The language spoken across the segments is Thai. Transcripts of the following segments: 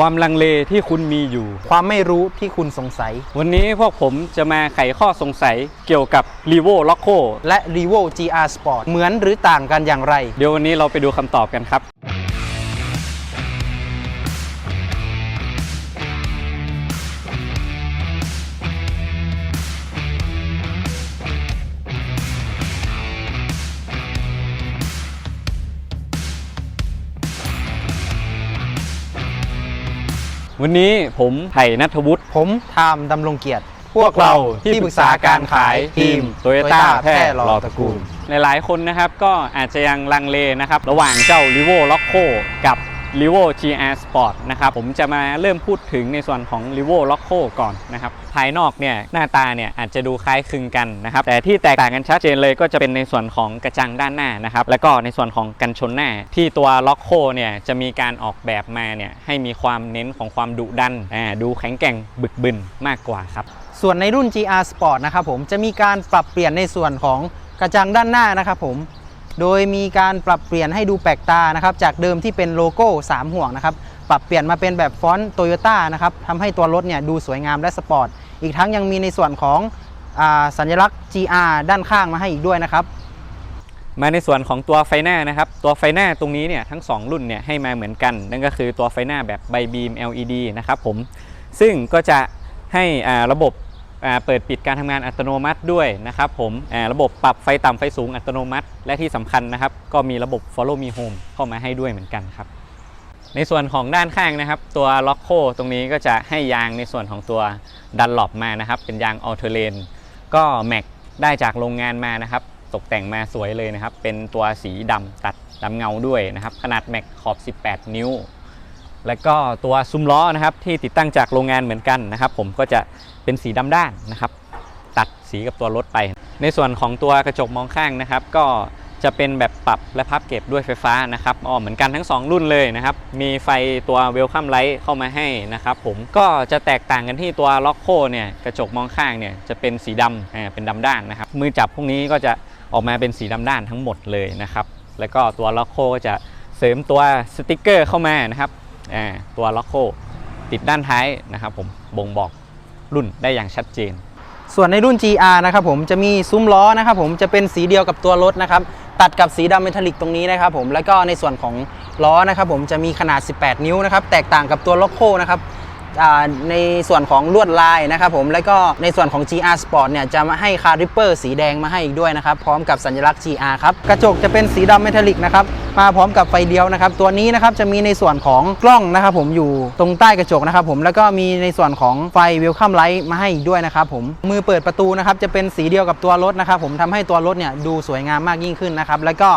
ความลังเลที่คุณมีอยู่ ความไม่รู้ที่คุณสงสัย วันนี้พวกผมจะมาไขข้อสงสัยเกี่ยวกับ r e v o l o c o และ r e v o GR Sport เหมือนหรือต่างกันอย่างไร เดี๋ยววันนี้เราไปดูคำตอบกันครับ วันนี้ผมไผ่นัทวุฒิ ผมทามดำรงเกียรติ พวกเราที่ปรึกษาการขายทีมโตโยต้าแพร่หล่อตระกูล หลายๆ คนนะครับก็อาจจะยังลังเลนะครับ ระหว่างเจ้า r e v o l o c o กับ r e v o GR Sport นะครับผมจะมาเริ่มพูดถึงในส่วนของ r e v o l o c o ก่อนนะครับภายนอกเนี่ยหน้าตาเนี่ยอาจจะดูคล้ายคลึงกันนะครับแต่ที่แตกต่างกันชัดเจนเลยก็จะเป็นในส่วนของกระจังด้านหน้านะครับแล้วก็ในส่วนของกันชนหน้า ที่ตัว l o c o เนี่ยจะมีการออกแบบมาเนี่ยให้มีความเน้นของความดุดันอ่าดูแข็งแกร่งบึกบึนมากกว่าครับส่วนในรุ่น GR Sport นะครับผมจะมีการปรับเปลี่ยนในส่วนของกระจังด้านหน้านะครับผม โดยมีการปรับเปลี่ยนให้ดูแปลกตานะครับจากเดิมที่เป็นโลโก้ 3 ห่วงนะครับปรับเปลี่ยนมาเป็นแบบฟอนต์โตโยต้านะครับทำให้ตัวรถเนี่ยดูสวยงามและสปอร์ตอีกทั้งยังมีในส่วนของอสัญลักษณ์ GR ด้านข้างมาให้อีกด้วยนะครับมาในส่วนของตัวไฟหน้านะครับ ตัวไฟหน้าตรงนี้เนี่ยทั้ง 2 รุ่นเนี่ยให้มาเหมือนกัน นั่นก็คือตัวไฟหน้าแบบใบบีม LED นะครับผมซึ่งก็จะให้ระบบ เปิดปิดการทำงานอัตโนมัติด้วยนะครับผมระบบปรับไฟต่ำไฟสูงอัตโนมัติ และที่สำคัญนะครับ ก็มีระบบ Follow Me Home เข้ามาให้ด้วยเหมือนกันครับในส่วนของด้านข้างนะครับ ตัวล็อกโคตรงนี้ก็จะให้ยางในส่วนของตัวดันหลบมานะครับ เป็นยางออเทเลนก็แม็กได้จากโรงงานมานะครับ ตกแต่งมาสวยเลยนะครับ เป็นตัวสีดำตัดดำเงาด้วยนะครับ ขนาดแม็กขอบ 18 นิ้ว แล้วก็ตัวซุ้มล้อนะครับที่ติดตั้งจากโรงงานเหมือนกันนะครับ ผมก็จะเป็นสีดำด้านนะครับ ตัดสีกับตัวรถไป ในส่วนของตัวกระจกมองข้างนะครับ ก็จะเป็นแบบปรับและพับเก็บด้วยไฟฟ้านะครับอ๋อเหมือนกันทั้ง 2 รุ่นเลยนะครับ มีไฟตัวเวลคัมไลท์เข้ามาให้นะครับผมก็จะแตกต่างกันที่ตัวล็อกโคเนี่ยกระจกมองข้างเนี่ยจะเป็นสีดำอ่าเป็นดำด้านนะครับ มือจับพวกนี้ก็จะออกมาเป็นสีดำด้านทั้งหมดเลยนะครับ แล้วก็ตัวล็อกโคก็จะเสริมตัวสติกเกอร์เข้ามานะครับ ตัวล็อกโคติดด้านท้ายนะครับผมบ่งบอกรุ่นได้อย่างชัดเจน ส่วนในรุ่น GR นะครับผมจะมีซุ้มล้อนะครับผมจะเป็นสีเดียวกับตัวรถนะครับตัดกับสีดำเมทัลลิกตรงนี้นะครับผมแล้วก็ในส่วนของล้อนะครับผมจะมีขนาด 18 นิ้วนะครับแตกต่างกับตัวล็อกโคนะครับ ในส่วนของลวดลายนะครับผมแล้วก็ในส่วนของ GR Sport เนี่ยจะมาให้คาริปเปอร์สีแดงมาให้อีกด้วยนะครับพร้อมกับสัญลักษณ์ GR ครับกระจกจะเป็นสีดำเมทัลลิกนะครับมาพร้อมกับไฟเดียวนะครับตัวนี้นะครับจะมีในส่วนของกล้องนะครับผมอยู่ตรงใต้กระจกนะครับผมแล้วก็มีในส่วนของไฟเวลคัมไลท์มาให้อีกด้วยนะครับผมมือเปิดประตูนะครับจะเป็นสีเดียวกับตัวรถนะครับผมทำให้ตัวรถเนี่ยดูสวยงามมากยิ่งขึ้นนะครับแล้วก็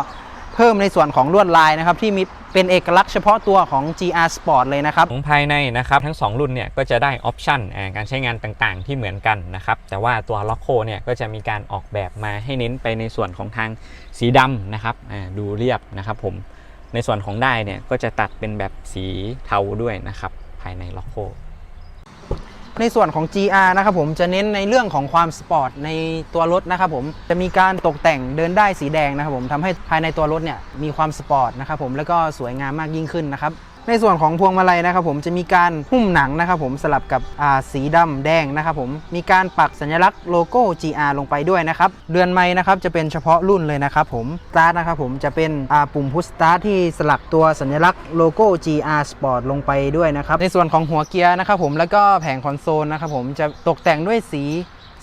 เพิ่มในส่วนของลวดลายนะครับที่มี เป็นเอกลักษณ์เฉพาะตัวของ GR Sport เลยนะครับ ของภายในนะครับทั้ง 2 รุ่นเนี่ยก็จะได้ออปชันการใช้งานต่างๆ ที่เหมือนกันนะครับแต่ว่าตัวล็อกโคเนี่ยก็จะมีการออกแบบมาให้เน้นไปในส่วนของทางสีดำนะครับดูเรียบนะครับผมในส่วนของได้เนี่ยก็จะตัดเป็นแบบสีเทาด้วยนะครับภายในล็อกโค ในส่วนของ GR นะครับผมจะเน้นในเรื่องของความสปอร์ตในตัวรถนะครับผมจะมีการตกแต่งเดินได้สีแดงนะครับผมทำให้ภายในตัวรถเนี่ยมีความสปอร์ตนะครับผมแล้วก็สวยงามมากยิ่งขึ้นนะครับ ในส่วนของพวงมาลัยนะครับผมจะมีการหุ้มหนังนะครับผมสลับกับสีดำแดงนะครับผมมีการปักสัญลักษณ์โลโก้ GR ลงไปด้วยนะครับเรือนไม้นะครับจะเป็นเฉพาะรุ่นเลยนะครับผมสตาร์ทนะครับผมจะเป็นปุ่มพุชสตาร์ทที่สลักตัวสัญลักษณ์โลโก้ GR Sport ลงไปด้วยนะครับในส่วนของหัวเกียร์นะครับผมแล้วก็แผงคอนโซลนะครับผมจะตกแต่งด้วยสี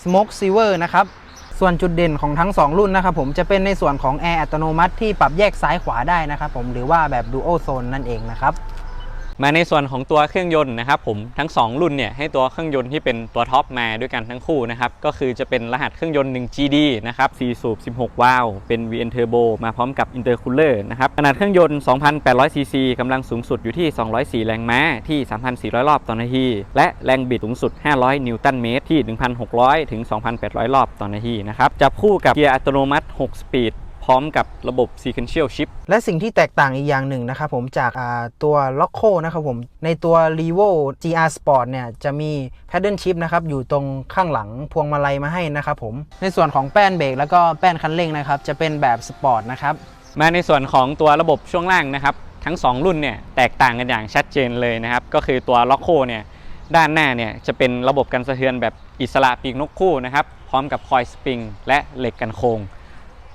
Smoke Silver นะครับส่วนจุดเด่นของทั้ง 2 รุ่นนะครับผมจะเป็นในส่วนของแอร์อัตโนมัติที่ปรับแยกซ้ายขวาได้นะครับผมหรือว่าแบบ Dual Zone นั่นเองนะครับ มาในส่วนของตัวเครื่องยนต์นะครับผมทั้ง 2 รุ่นเนี่ยให้ตัวเครื่องยนต์ที่เป็นตัวท็อปมาด้วยกันทั้งคู่นะครับก็คือจะเป็นรหัสเครื่องยนต์ 1 GD นะครับ4สูบ 16 วาล์วเป็น VN Turbo มาพร้อมกับ Intercooler นะครับขนาดเครื่องยนต์ 2,800ซีซีกำลังสูงสุดอยู่ที่ 204 แรงม้าที่ 3,400 รอบต่อนาที และแรงบิดสูงสุด 500 นิวตันเมตรที่ 1,600 ถึง 2,800 รอบต่อนาทีนะครับจับคู่กับเกียร์อัตโนมัติ 6 สปีด พร้อมกับระบบ Sequential Shift และสิ่งที่แตกต่างอีกอย่างหนึ่งนะครับผมจากอ่าตัว l o c o นะครับผม ในตัว r e v o GR Sport เนี่ยจะมี Paddle Shift นะครับอยู่ตรงข้างหลังพวงมาลัยมาให้นะครับผม ในส่วนของแป้นเบรกแล้วก็แป้นคันเร่งนะครับจะเป็นแบบสปอร์ตนะครับมาในส่วนของตัวระบบช่วงล่างนะครับททั้ง 2 รุ่นเนี่ยแตกต่างกันอย่างชัดเจนเลยนะครับก็คือตัวล็อกโคเนี่ยด้านหน้าเนี่ยจะเป็นระบบกันสะเทือนแบบอิสระปีกนกคู่นะครับพร้อมกับคอยสปริงและเหล็กกันโค้ง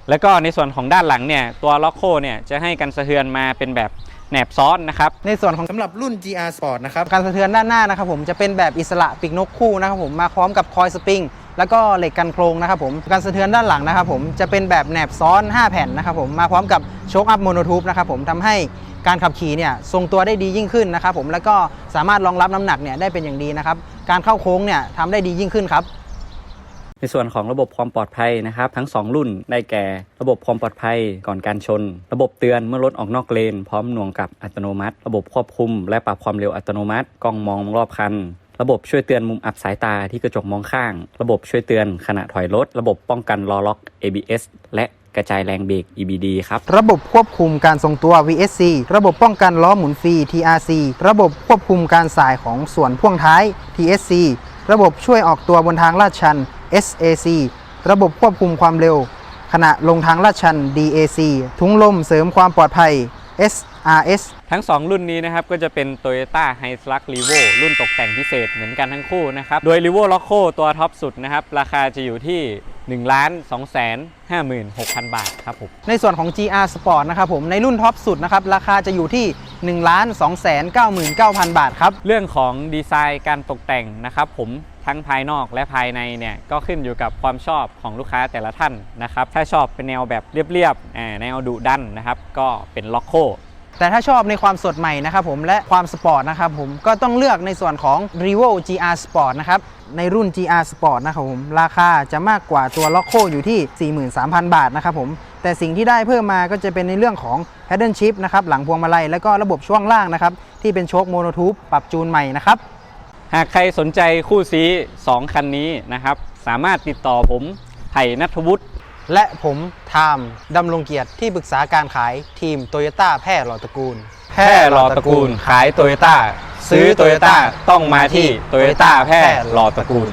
แล้วก็ในส่วนของด้านหลังเนี่ยตัวล็อกโคเนี่ยจะให้กันสะเทือนมาเป็นแบบแหนบซ้อนนะครับ ในส่วนของสำหรับรุ่น GR Sport นะครับ การสะเทือนด้านหน้านะครับผมจะเป็นแบบอิสระปีกนกคู่นะครับผมมาพร้อมกับคอยสปริงแล้วก็เหล็กกันโครงนะครับผมการสะเทือนด้านหลังนะครับผมจะเป็นแบบแหนบซ้อน 5 แผ่นนะครับผมมาพร้อมกับโชคอัพโมโนทูบนะครับผมทำให้การขับขี่เนี่ยทรงตัวได้ดียิ่งขึ้นนะครับผมแล้วก็สามารถรองรับน้ำหนักเนี่ยได้เป็นอย่างดีนะครับการเข้าโค้งเนี่ยทำได้ดียิ่งขึ้นครับ ในส่วนของระบบความปลอดภัยนะครับ ทั้ง 2 รุ่นได้แก่ระบบความปลอดภัยก่อนการชน ระบบเตือนเมื่อรถออกนอกเลน พร้อมหน่วงกับอัตโนมัติ ระบบควบคุม และปรับความเร็วอัตโนมัติกล้องมองรอบคันระบบช่วยเตือนมุมอับสายตาที่กระจกมองข้าง ระบบช่วยเตือนขณะถอยรถ ระบบป้องกันล้อล็อก ABS และกระจายแรงเบรก EBD ครับ ระบบควบคุมการทรงตัว VSC ระบบป้องกันล้อหมุนฟรี TRC ระบบควบคุมการสายของส่วนพ่วงท้าย TSC ระบบช่วยออกตัวบนทางลาดชัน SAC ระบบควบคุมความเร็ว ขณะลงทางลาดชัน DAC ถุงลมเสริมความปลอดภัย SRS ทั้ง 2 รุ่นนี้นะครับ ก็จะเป็น Toyota h i s l u x r e v o รุ่นตกแต่งพิเศษเหมือนกันทั้งคู่นะครับ โดย r e v o Loco ตัวท็อปสุดนะครับ ราคาจะอยู่ที่ 1 2 5 6 0 0 0 บาทครับผม ในส่วนของ GR Sport นะครับผม ในรุ่นท็อปสุดนะครับ ราคาจะอยู่ที่ 1 2 9 9 9 0 0 0 บาทครับ เรื่องของดีไซน์การตกแต่งนะครับผม ทั้งภายนอกและภายในเนี่ยก็ขึ้นอยู่กับความชอบของลูกค้าแต่ละท่านนะครับ ถ้าชอบเป็นแนวแบบเรียบๆแนวดุดันนะครับ ก็เป็นล็อกโคแต่ถ้าชอบในความสดใหม่นะครับผมและความสปอร์ตนะครับผมก็ต้องเลือกในส่วนของ r e v o GR Sport นะครับในรุ่น GR Sport นะครับผมราคาจะมากกว่าตัวล็อกโคอยู่ที่ 43,000 บาทนะครับผมแต่สิ่งที่ได้เพิ่มมาก็จะเป็นในเรื่องของ Paddle Shift นะครับหลังพวงมาลัยและก็ระบบช่วงล่างนะครับที่เป็นโชคโมโนทูบปรับจูนใหม่นะครับ หากใครสนใจคู่ซี2คันนี้นะครับ สามารถติดต่อผมไผ่นัทวุฒิและผมไทม์ดำรงเกียรติที่ปรึกษาการขายทีมโตโยต้าแพร่หล่อตระกูล แพร่รอตระกูลขายโตโยต้าซื้อโตโยต้าต้องมาที่โตโยต้าแพร่รอตระกูล